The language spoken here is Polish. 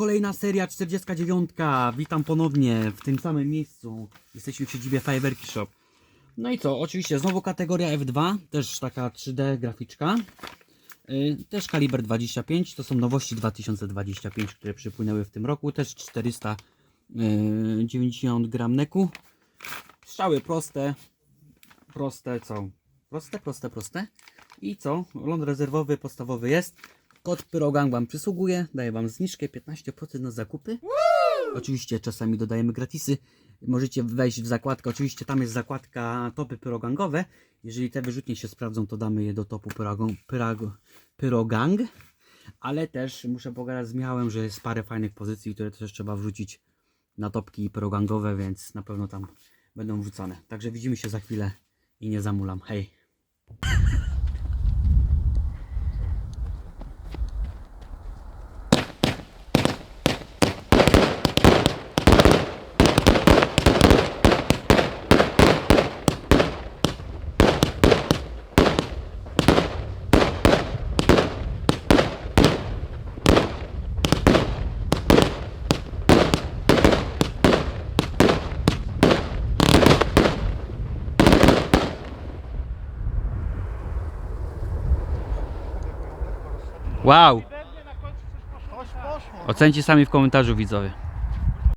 kolejna seria 49. Witam ponownie w tym samym miejscu. Jesteśmy w siedzibie Fireworki Shop. No i co, oczywiście znowu kategoria F2, też taka 3D graficzka. Yy, też kaliber 25, to są nowości 2025, które przypłynęły w tym roku. Też 490 gram neku. Strzały proste, proste co? Proste, proste, proste. I co? Ląd rezerwowy podstawowy jest. Kod Pyrogang Wam przysługuje, daje Wam zniżkę 15% na zakupy. Oczywiście czasami dodajemy gratisy. Możecie wejść w zakładkę, oczywiście tam jest zakładka topy pyrogangowe. Jeżeli te wyrzutnie się sprawdzą, to damy je do topu pyrogang, pyrogang. Ale też muszę pogadać z Miałem, że jest parę fajnych pozycji, które też trzeba wrzucić na topki pyrogangowe, więc na pewno tam będą wrzucone. Także widzimy się za chwilę i nie zamulam. Hej! Wow! Ocencie sami w komentarzu widzowie.